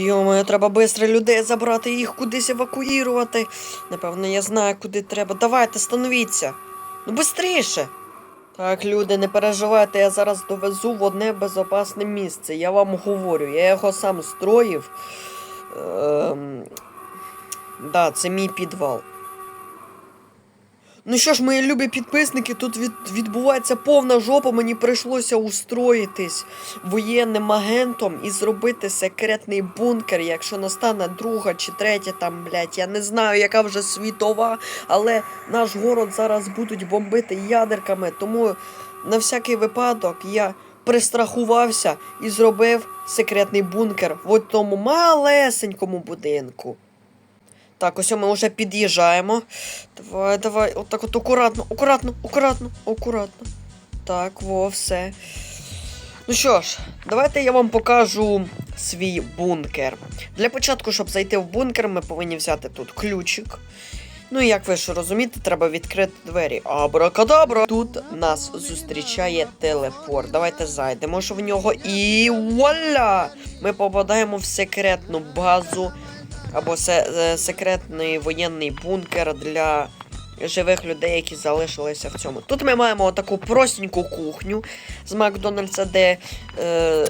Йомо, треба швидко людей забрати, їх кудись евакуювати. Напевно, я знаю, куди треба. Давайте, становіться. Ну, швидше. Так, люди, не переживайте, я зараз довезу в одне безопасне місце. Я вам говорю, я його сам строїв. Ем... Да, це мій підвал. Ну що ж, мої любі підписники, тут від, відбувається повна жопа. Мені прийшлося устроїтись воєнним агентом і зробити секретний бункер, якщо настане друга чи третя там, блядь, я не знаю, яка вже світова, але наш город зараз будуть бомбити ядерками, тому на всякий випадок я пристрахувався і зробив секретний бункер в тому малесенькому будинку. Так, ось ми вже під'їжджаємо. Давай, давай, отак от акуратно, акуратно, акуратно, акуратно. Так, во, все. Ну що ж, давайте я вам покажу свій бункер. Для початку, щоб зайти в бункер, ми повинні взяти тут ключик. Ну і як ви ж розумієте, треба відкрити двері. Абракадабра! Тут нас зустрічає телепорт. Давайте зайдемо ж в нього і вуаля! Ми попадаємо в секретну базу або се- е, секретний воєнний бункер для живих людей, які залишилися в цьому. Тут ми маємо таку простеньку кухню з Макдональдса, де е,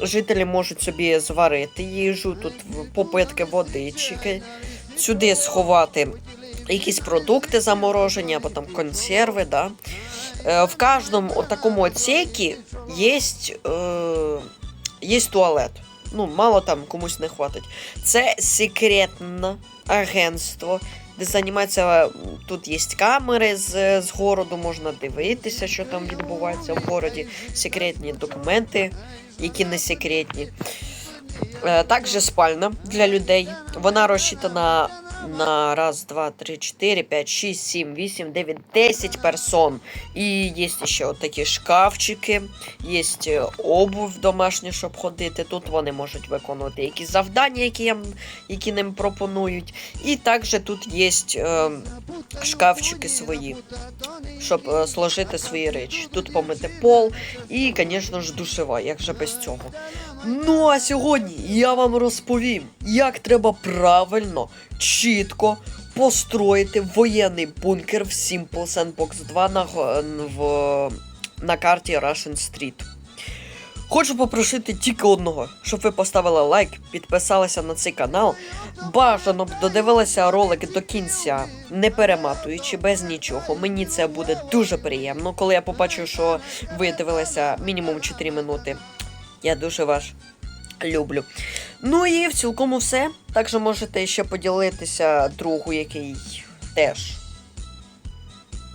жителі можуть собі зварити їжу, тут попитки водички, сюди сховати якісь продукти заморожені або там консерви. Да? Е, в кожному такому отсекі є, е, є туалет. Ну, мало там комусь не хватить. Це секретне агентство, де займається. Тут є камери з, з городу, можна дивитися, що там відбувається в городі. Секретні документи, які не секретні. Е, Також спальня для людей. Вона розчитана на раз, два, три, чотири, п'ять, шість, сім, вісім, дев'ять, десять персон. І є ще такі шкафчики, є обув домашня, щоб ходити. Тут вони можуть виконувати якісь завдання, які, їм, які ним пропонують. І також тут є е, шкафчики свої, щоб е, сложити свої речі. Тут помити пол і, звісно ж, душева, як же без цього. Ну а сьогодні я вам розповім, як треба правильно, чітко построїти воєнний бункер в Simple Sandbox 2 на, в, на карті Russian Street. Хочу попросити тільки одного, щоб ви поставили лайк, підписалися на цей канал. Бажано б додивилися ролик до кінця, не перематуючи без нічого. Мені це буде дуже приємно, коли я побачу, що ви дивилися мінімум 4 минути. Я дуже вас люблю. Ну і в цілкому все. Також можете ще поділитися другу, який теж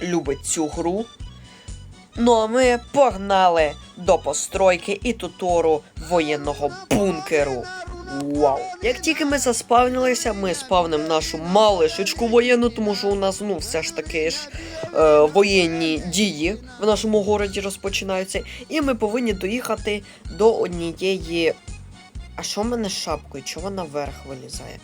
любить цю гру. Ну а ми погнали до постройки і тутору воєнного бункеру. Вау! Як тільки ми заспавнилися, ми спавнимо нашу малишечку воєнну, тому що у нас ну все ж таки ж е, воєнні дії в нашому городі розпочинаються. І ми повинні доїхати до однієї. А що в мене з шапкою? Чого вона вверх вилізає?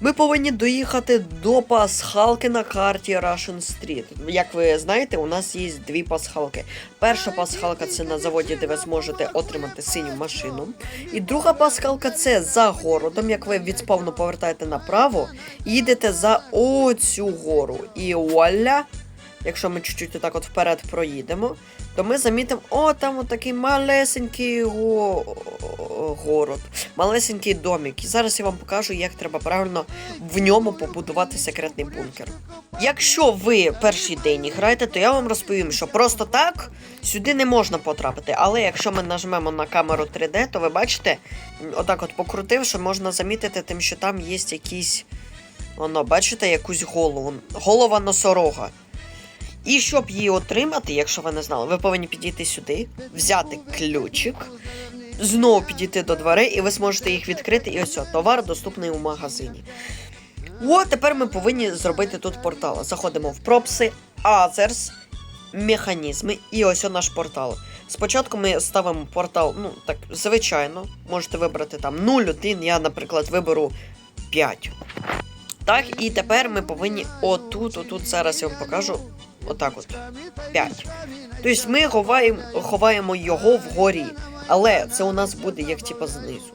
Ми повинні доїхати до пасхалки на карті Russian Street. Як ви знаєте, у нас є дві пасхалки. Перша пасхалка це на заводі, де ви зможете отримати синю машину. І друга пасхалка це за городом. Як ви від повертаєте направо, і їдете за оцю гору. І вуаля, якщо ми чуть-чуть отак от вперед проїдемо, то ми замітимо, о, там отакий малесенький го... город, малесенький домик. І зараз я вам покажу, як треба правильно в ньому побудувати секретний бункер. Якщо ви перший день граєте, то я вам розповім, що просто так сюди не можна потрапити. Але якщо ми нажмемо на камеру 3D, то ви бачите, отак от покрутивши, можна замітити тим, що там є якісь. Воно, бачите, якусь голову. Голова носорога. І щоб її отримати, якщо ви не знали, ви повинні підійти сюди, взяти ключик, знову підійти до дверей, і ви зможете їх відкрити. І ось товар доступний у магазині. О, тепер ми повинні зробити тут портал. Заходимо в пропси, Others, механізми, і ось о наш портал. Спочатку ми ставимо портал, ну так, звичайно, можете вибрати там 0, 1, я, наприклад, виберу 5. Так, і тепер ми повинні отут, отут зараз я вам покажу. Отак от. 5. Тобто ми ховаємо, ховаємо його вгорі. Але це у нас буде як типа знизу.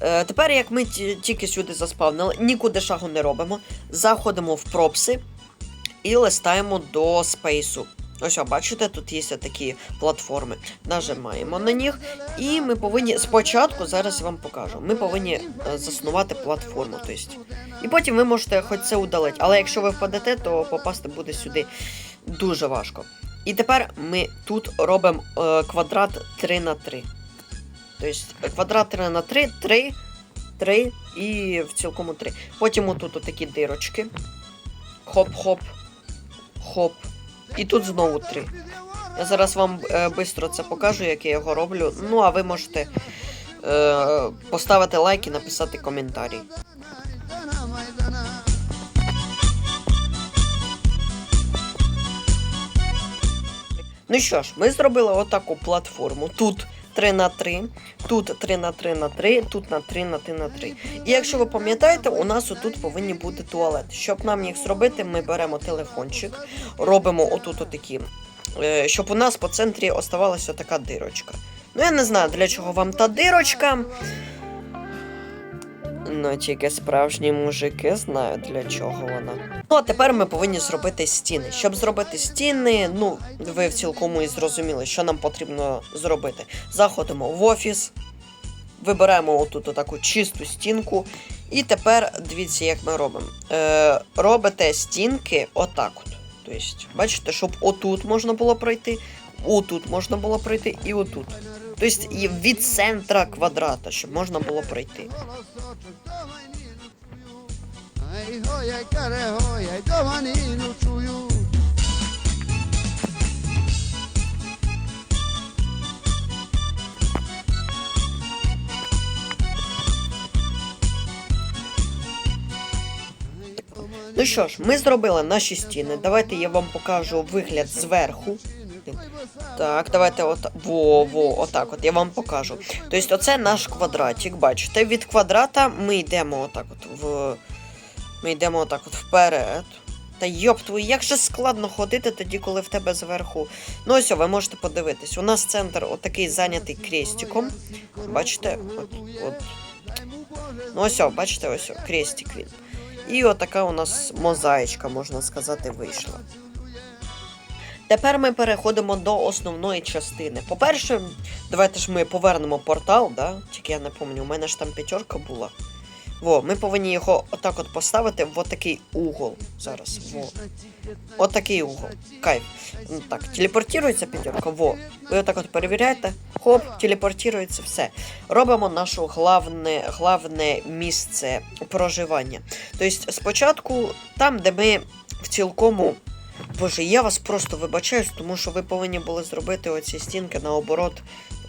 Е, тепер, як ми тільки сюди заспавнили, нікуди шагу не робимо. Заходимо в пропси і листаємо до спейсу. Ось, бачите, тут є такі платформи. Нажимаємо на них, і ми повинні спочатку, зараз я вам покажу, ми повинні е, заснувати платформу. Тобто. І потім ви можете хоч це удалити. Але якщо ви впадете, то попасти буде сюди дуже важко. І тепер ми тут робимо е, квадрат 3 на 3. Тобто квадрат 3 на 3, 3, 3 і в цілкому 3. Потім отут такі дирочки. Хоп-хоп. Хоп. І тут знову три. Я зараз вам е, швидко це покажу, як я його роблю. Ну, а ви можете е, поставити лайк і написати коментарі. Ну що ж, ми зробили отаку платформу. Тут 3 на 3, тут 3 на 3 на 3, тут на 3 на 3 на 3. І якщо ви пам'ятаєте, у нас отут повинні бути туалет. Щоб нам їх зробити, ми беремо телефончик, робимо отут отакі, е, щоб у нас по центрі оставалася така дирочка. Ну я не знаю, для чого вам та дирочка. Ну, тільки справжні мужики знають для чого вона. Ну, а тепер ми повинні зробити стіни. Щоб зробити стіни, ну, ви в цілкому і зрозуміли, що нам потрібно зробити. Заходимо в офіс, вибираємо отут таку чисту стінку. І тепер дивіться, як ми робимо. Е, робите стінки отак от. Тобто, бачите, щоб отут можна було пройти, отут можна було пройти і отут. Тобто від центра квадрата, щоб можна було пройти. Ну що ж, ми зробили наші стіни. Давайте я вам покажу вигляд зверху. Так, давайте от во, во, отак от я вам покажу. Тобто, оце наш квадратик, бачите, від квадрата ми йдемо отак от в. Ми йдемо отак от вперед. Та йоп твою, як же складно ходити тоді, коли в тебе зверху. Ну ось, ви можете подивитись. У нас центр отакий зайнятий крестиком. Бачите? От, от. Ну ось, бачите, ось крестик він. І отака у нас мозаїчка, можна сказати, вийшла. Тепер ми переходимо до основної частини. По-перше, давайте ж ми повернемо портал, да? тільки я не пам'ятаю, у мене ж там п'ятерка була. Во, ми повинні його отак от поставити в отакий угол. Зараз. Во. Отакий угол. Кайф. Ну, так, телепортується п'ятерка. Во. Ви отак от перевіряєте. Хоп, телепортується все. Робимо наше главне, главне місце проживання. Тобто, спочатку, там, де ми в цілкому. Боже, я вас просто вибачаюсь, тому що ви повинні були зробити оці стінки наоборот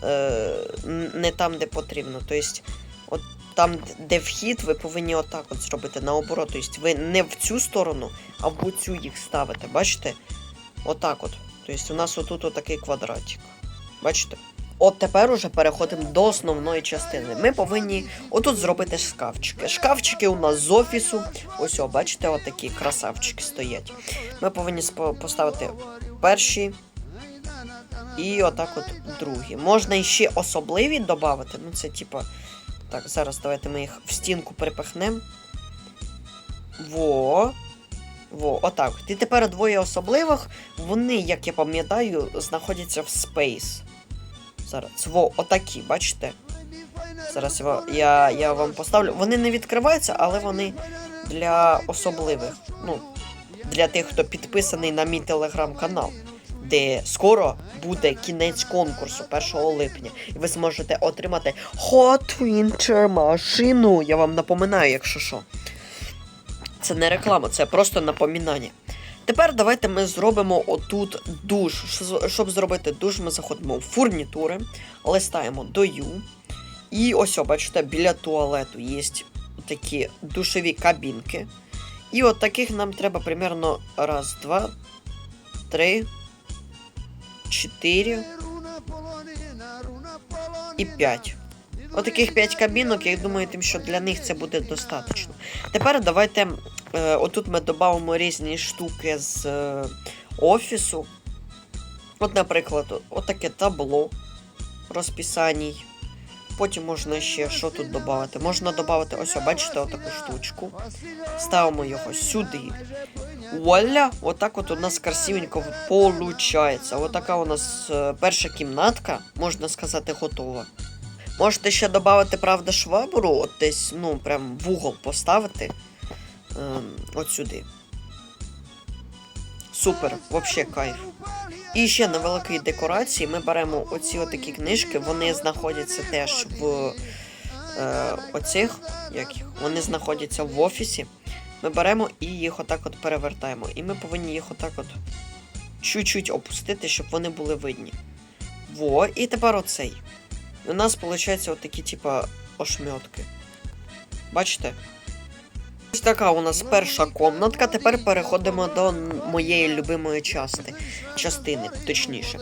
е, не там, де потрібно. Тобто, от там, де вхід, ви повинні отак от зробити наоборот. Тобто, ви не в цю сторону, а в цю їх ставите. Бачите? Отак от. Тобто, у нас отут отакий квадратик. Бачите? От тепер уже переходимо до основної частини. Ми повинні отут зробити шкафчики. Шкафчики у нас з офісу. Ось, о, бачите, отакі красавчики стоять. Ми повинні поставити перші і отак от другі. Можна іще особливі додати. Ну, це типа. Так, зараз давайте ми їх в стінку перепихнемо. Во. Во, отак. І тепер двоє особливих. Вони, як я пам'ятаю, знаходяться в Space. Зараз. Во, отакі, бачите? Зараз я, я, вам поставлю. Вони не відкриваються, але вони для особливих. Ну, для тих, хто підписаний на мій телеграм-канал, де скоро буде кінець конкурсу 1 липня. І ви зможете отримати Hot Winter машину. Я вам напоминаю, якщо що. Це не реклама, це просто напоминання. Тепер давайте ми зробимо отут душ. Щоб зробити душ, ми заходимо в фурнітури, листаємо до U. І ось, бачите, біля туалету є такі душові кабінки. І от таких нам треба примерно раз, два, три, чотири і п'ять. Отаких п'ять кабінок, я думаю, тим, що для них це буде достатньо. Тепер давайте отут ми додамо різні штуки з е, офісу. От, наприклад, отаке табло розписаній. Потім можна ще що тут додати? Можна додати, ось, бачите, отаку штучку. Ставимо його сюди. Вуаля! Отак от у нас красивенько получається. Отака у нас е, перша кімнатка, можна сказати, готова. Можете ще додати, правда, швабру, от десь, ну, прям в угол поставити. Ем, от сюди. Супер, вообще кайф. І ще на великій декорації ми беремо оці отакі книжки, вони знаходяться теж в е, оцих, як їх, вони знаходяться в офісі. Ми беремо і їх отак от перевертаємо. І ми повинні їх отак от чуть-чуть опустити, щоб вони були видні. Во, і тепер оцей. У нас виходить отакі, типа, ошмьотки. Бачите? Ось така у нас перша комнатка. Тепер переходимо до моєї любимої частини. частини, точніше.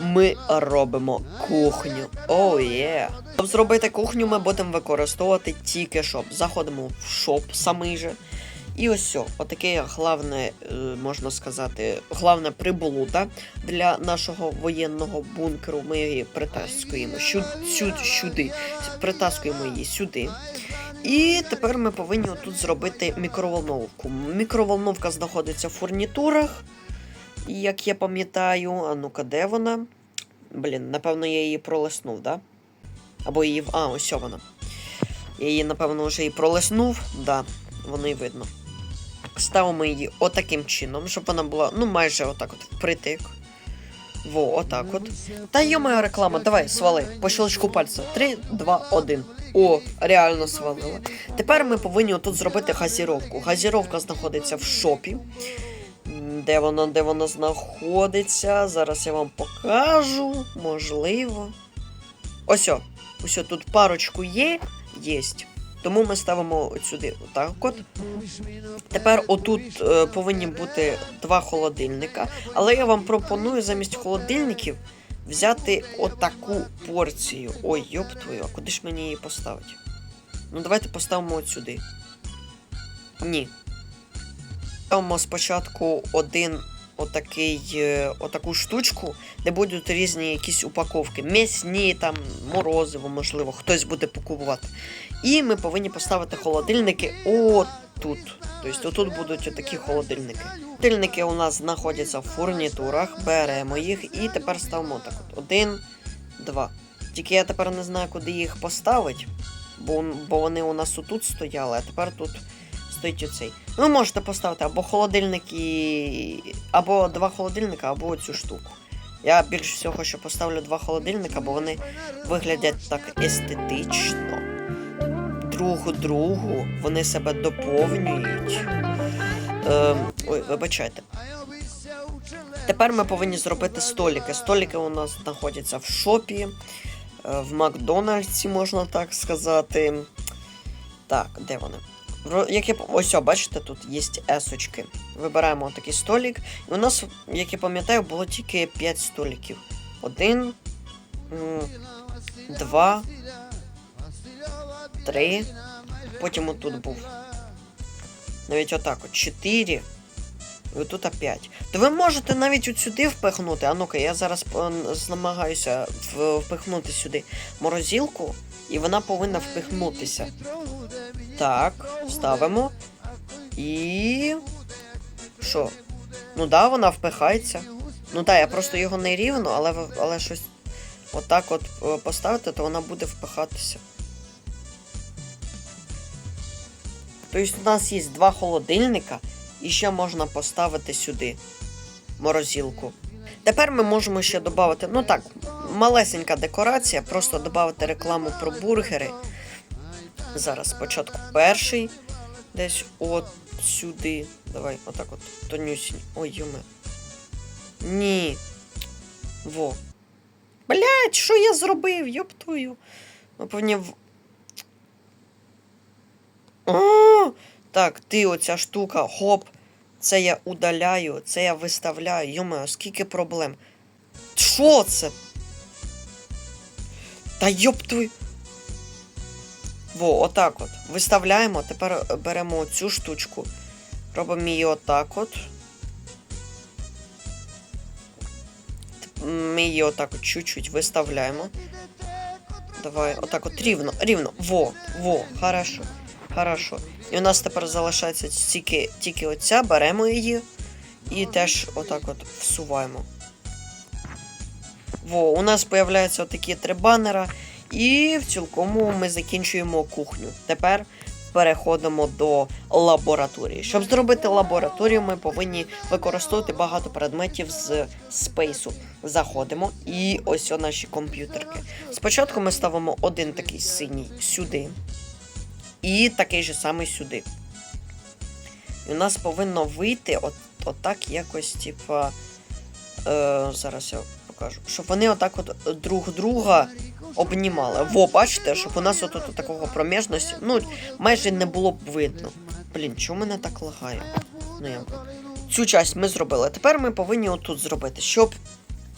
Ми робимо кухню. О, є. Щоб зробити кухню, ми будемо використовувати тільки шоп. Заходимо в шоп самий же. І ось отаке головне, е, можна сказати, головне приблуда для нашого воєнного бункеру. Ми її притаскуємо сю- сю- сюди, притаскуємо її сюди. І тепер ми повинні тут зробити мікроволновку. Мікроволновка знаходиться в фурнітурах, як я пам'ятаю. А ну-ка, де вона? Блін, напевно, я її пролиснув, да? Або її. А, ось вона. Я її, напевно, вже і пролиснув, да, воно і видно. Ставимо її отаким чином, щоб вона була, ну, майже отак от впритик. Во, отак от. Та йо моя реклама, давай, свали, по щелчку пальця. 3, 2, 1. О, реально свалила. Тепер ми повинні тут зробити газіровку. Газіровка знаходиться в шопі. Де вона, де вона знаходиться? Зараз я вам покажу. Можливо. Ось о. Ось о, тут парочку є. Єсть. Тому ми ставимо от сюди отак от. Тепер отут е, повинні бути два холодильника. Але я вам пропоную замість холодильників взяти отаку порцію. Ой, йоп твою, а куди ж мені її поставити? Ну, давайте поставимо от сюди. Ні. Ставимо спочатку один отакий, е, отаку штучку, де будуть різні якісь упаковки. М'ясні, там, морозиво, можливо, хтось буде покупувати. І ми повинні поставити холодильники отут. Тобто тут будуть отакі холодильники. Холодильники у нас знаходяться в фурнітурах, беремо їх і тепер ставимо так от. Один, два. Тільки я тепер не знаю, куди їх поставити, бо, бо вони у нас отут стояли, а тепер тут стоїть оцей. Ви можете поставити або холодильник і. або два холодильника, або цю штуку. Я більш всього, що поставлю два холодильника, бо вони виглядять так естетично. Друг другу, вони себе доповнюють. Ем, ой, вибачайте. Тепер ми повинні зробити столики. Столики у нас знаходяться в шопі, е, в Макдональдсі, можна так сказати. Так, де вони? Як я, ось, бачите, тут є есочки. Вибираємо такий столик. І у нас, як я пам'ятаю, було тільки 5 столиків. Один, два, три. Потім отут був. Навіть отак от. Чотири. І отут опять. То ви можете навіть от сюди впихнути. А ну-ка, я зараз е, намагаюся впихнути сюди морозилку, і вона повинна впихнутися. Так, ставимо. І. Що? Ну да, вона впихається. Ну так, я просто його не рівно, але, але щось отак от е, поставити, то вона буде впихатися. Тобто у нас є два холодильника, і ще можна поставити сюди морозилку. Тепер ми можемо ще додати, ну так, малесенька декорація, просто додати рекламу про бургери. Зараз спочатку перший, десь от сюди. Давай, отак от, тонюсінь. Ой, юме. Ні. Во. Блять, що я зробив? Йоптую. Ми повинні Так, ти оця штука, хоп. Це я удаляю, це я виставляю. Йомаю, скільки проблем. Що це? Та йоп. Во, отак от. Виставляємо, тепер беремо цю штучку. Робимо її отак от. Ми її отак от чуть-чуть виставляємо. Давай, отак от рівно, рівно. Во, во, хорошо. Хорошо. І у нас тепер залишається тільки, тільки оця, беремо її і теж отак от всуваємо. Во, у нас появляються отакі три банера, і в цілкому ми закінчуємо кухню. Тепер переходимо до лабораторії. Щоб зробити лабораторію, ми повинні використовувати багато предметів з спейсу. Заходимо, і ось о наші комп'ютерки. Спочатку ми ставимо один такий синій сюди, і такий же самий сюди. І у нас повинно вийти от, отак якось, типа. Е, зараз я покажу. Щоб вони отак от друг друга обнімали. Во, бачите, щоб у нас от, от такого проміжності, ну, майже не було б видно. Блін, чому мене так лагає? Ну, я... Цю часть ми зробили. Тепер ми повинні отут зробити. Щоб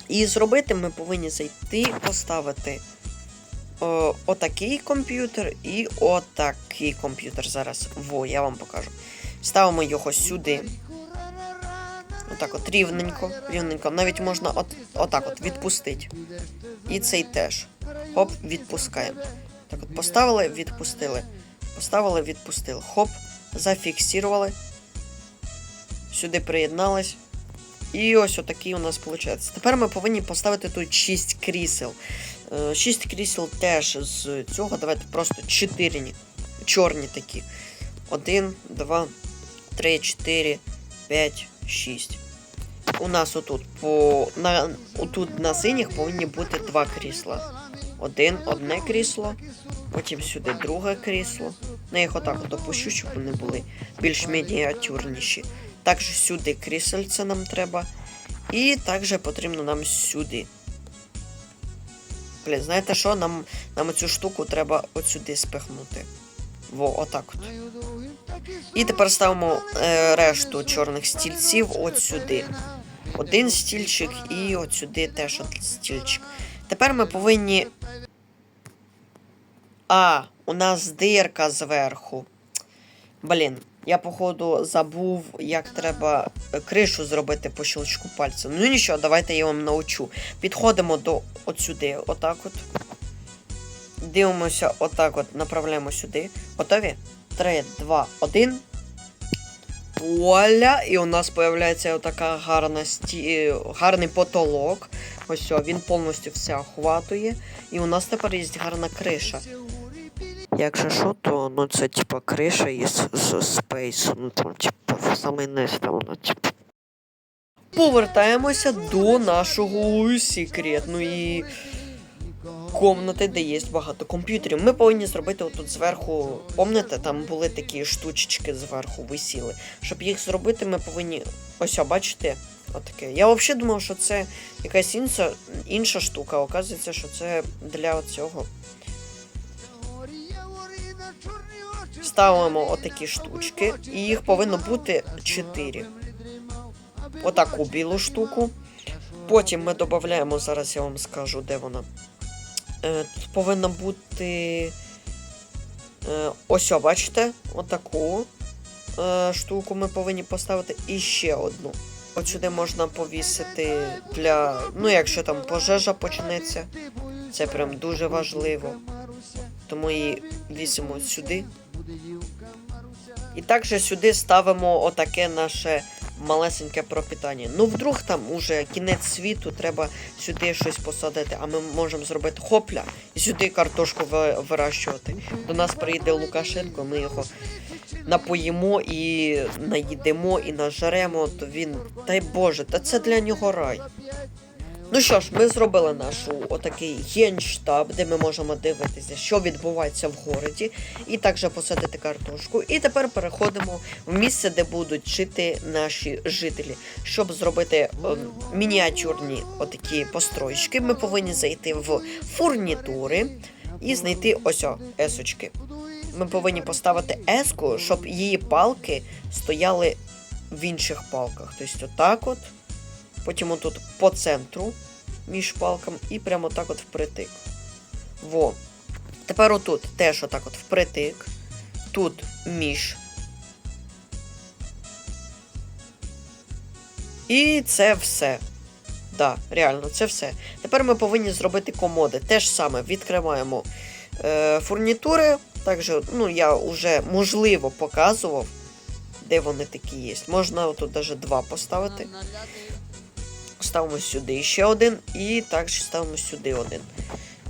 її зробити, ми повинні зайти, поставити о, отакий комп'ютер і отакий комп'ютер зараз. Во, я вам покажу. Ставимо його сюди. Отак от рівненько, рівненько. Навіть можна от, отак от відпустити. І цей теж. Хоп, відпускаємо. Так от поставили, відпустили. Поставили, відпустили. Хоп, зафіксували. Сюди приєднались. І ось отакий у нас виходить. Тепер ми повинні поставити тут 6 крісел. 6 крісел теж з цього. Давайте просто 4 чорні такі. 1, 2, 3, 4, 5, 6. У нас отут по на отут на синіх повинні бути два крісла. Один, одне крісло, потім сюди друге крісло. Ну, я їх отак от опущу, щоб вони були більш мініатюрніші. Також сюди крісельце нам треба. І також потрібно нам сюди. Блін, знаєте що? Нам, нам цю штуку треба от сюди спихнути. Во, отак от. І тепер ставимо е, решту чорних стільців от сюди. Один стільчик і от сюди теж от стільчик. Тепер ми повинні. А, у нас дирка зверху. Блін, я, походу, забув, як треба е, кришу зробити по щелчку пальця. Ну нічого, давайте я вам научу. Підходимо до от сюди, отак от. Дивимося, отак от, направляємо сюди. Готові? 3, 2, 1. Вуаля! І у нас появляється отака гарна сті... гарний потолок. Ось о, він повністю все охватує. І у нас тепер є гарна криша. Якщо що, то ну це типа криша із з Space. Ну там, типа, саме низ там воно, типа. Повертаємося до нашого секретної комнати, де є багато комп'ютерів. Ми повинні зробити отут зверху. Помните, там були такі штучечки зверху висіли. Щоб їх зробити, ми повинні. Ось, о, бачите? Отаке. Я взагалі думав, що це якась інша, інша штука. Оказується, що це для цього. Ставимо отакі штучки, і їх повинно бути 4. Отаку білу штуку. Потім ми додаємо, зараз я вам скажу, де вона. Е, Тут повинна бути. Е, ось, бачите, отаку е, штуку ми повинні поставити і ще одну. От сюди можна повісити для. Ну, якщо там пожежа почнеться. Це прям дуже важливо. Тому її вісимо сюди. І також сюди ставимо отаке наше малесеньке пропитання. Ну, вдруг там уже кінець світу, треба сюди щось посадити, а ми можемо зробити хопля і сюди картошку ви- вирощувати. До нас приїде Лукашенко, ми його напоїмо і наїдемо, і нажаремо, то він. Дай Боже, та це для нього рай. Ну що ж, ми зробили нашу отакий генштаб, де ми можемо дивитися, що відбувається в городі, і також посадити картошку. І тепер переходимо в місце, де будуть жити наші жителі. Щоб зробити ем, мініатюрні отакі постройки, ми повинні зайти в фурнітури і знайти ось о, есочки. Ми повинні поставити еску, щоб її палки стояли в інших палках. Тобто, отак от. Потім отут по центру між палками і прямо так от впритик. Во. Тепер отут теж отак от впритик. Тут між. І це все. Да, реально, це все. Тепер ми повинні зробити комоди. Те ж саме відкриваємо е, фурнітури. Також, ну, я вже можливо показував, де вони такі є. Можна тут навіть два поставити. Ставимо сюди ще один, і також ставимо сюди один.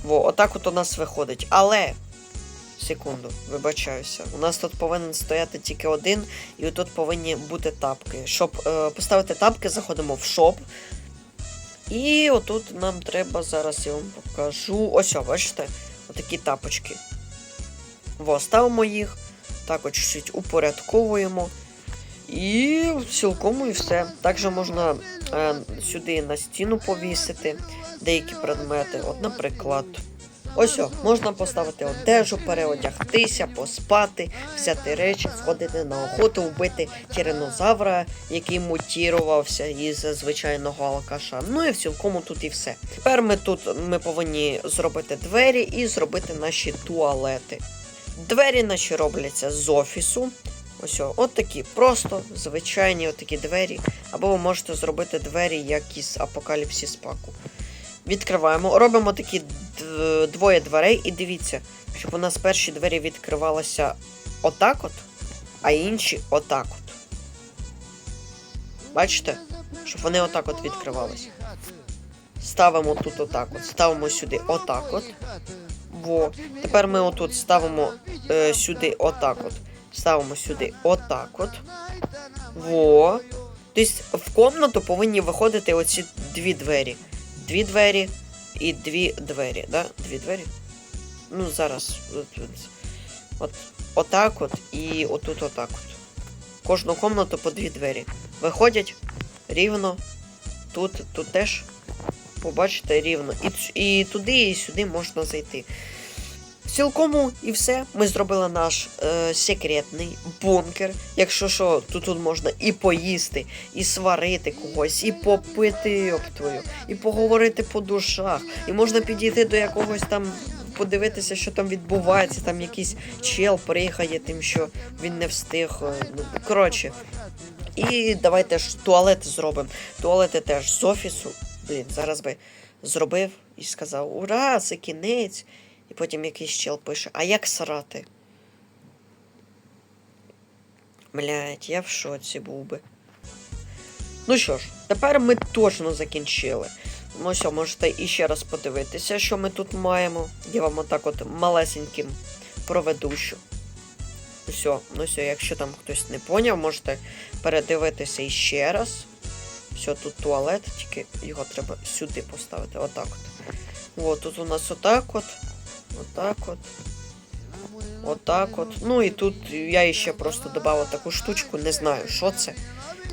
Во, отак от у нас виходить. Але. Секунду, вибачаюся. У нас тут повинен стояти тільки один, і тут повинні бути тапки. Щоб е, поставити тапки, заходимо в шоп. І отут нам треба, зараз я вам покажу. Ось, о, бачите, отакі тапочки. Во, ставимо їх. Так от чуть упорядковуємо. І цілком і все. Також можна е, сюди на стіну повісити деякі предмети. От, наприклад, ось о, можна поставити одежу, переодягтися, поспати, взяти речі, сходити на охоту, вбити тиранозавра, який мутірувався із звичайного алкаша. Ну і в цілкому тут і все. Тепер ми тут ми повинні зробити двері і зробити наші туалети. Двері наші робляться з офісу. Ось, от такі, просто звичайні от такі двері. Або ви можете зробити двері, як із апокаліпсис паку. Відкриваємо, робимо такі двоє дверей, і дивіться, щоб у нас перші двері відкривалися отак от, а інші отак от. Бачите? Щоб вони отак от відкривалися. Ставимо тут отак от, ставимо сюди отак от. Во. Тепер ми отут ставимо е, сюди отак от. Ставимо сюди отак от. Во. Тобто в комнату повинні виходити оці дві двері. Дві двері і дві двері. Да? Дві двері? Ну, зараз. От, от, от, отак от і отут отак от. Кожну комнату по дві двері. Виходять рівно. Тут, тут теж. Побачите рівно. І, і туди, і сюди можна зайти. Цілкому і все. Ми зробили наш е, секретний бункер. Якщо що, то тут можна і поїсти, і сварити когось, і попити твою, і поговорити по душах. І можна підійти до якогось там, подивитися, що там відбувається. Там якийсь чел приїхає, тим, що він не встиг. е, Ну, коротше. І давайте ж туалет зробимо. Туалети теж з офісу. Блін, зараз би зробив і сказав: Ура, це кінець! І потім якийсь чел пише, а як срати? Блять, я в шоці був би. Ну що ж, тепер ми точно закінчили. Ну все, можете іще раз подивитися, що ми тут маємо. Я вам отак от малесеньким проведу. що. Ну все, ну все, якщо там хтось не поняв, можете передивитися іще раз. Все, тут туалет, тільки його треба сюди поставити. Отак от. От, тут у нас отак от. Отак от. Отак от. Ну і тут я ще просто додав таку штучку, не знаю, що це.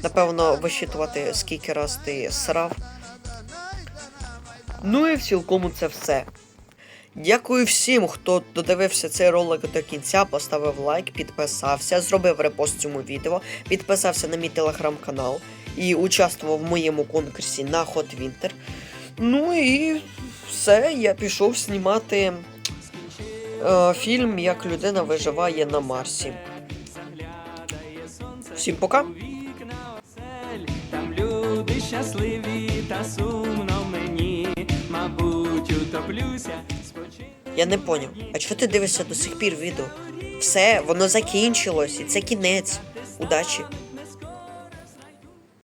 Напевно, висчитувати, скільки раз ти срав. Ну і в цілкому це все. Дякую всім, хто додивився цей ролик до кінця, поставив лайк, підписався, зробив репост цьому відео, підписався на мій телеграм-канал і участвував в моєму конкурсі на Hot Winter. Ну і все, я пішов знімати фільм Як людина виживає на Марсі. Всім пока! Там люди щасливі та сумно мені, мабуть, утоплюся. Я не поняв. А чого ти дивишся до сих пір відео? Все, воно закінчилось, і це кінець. Удачі!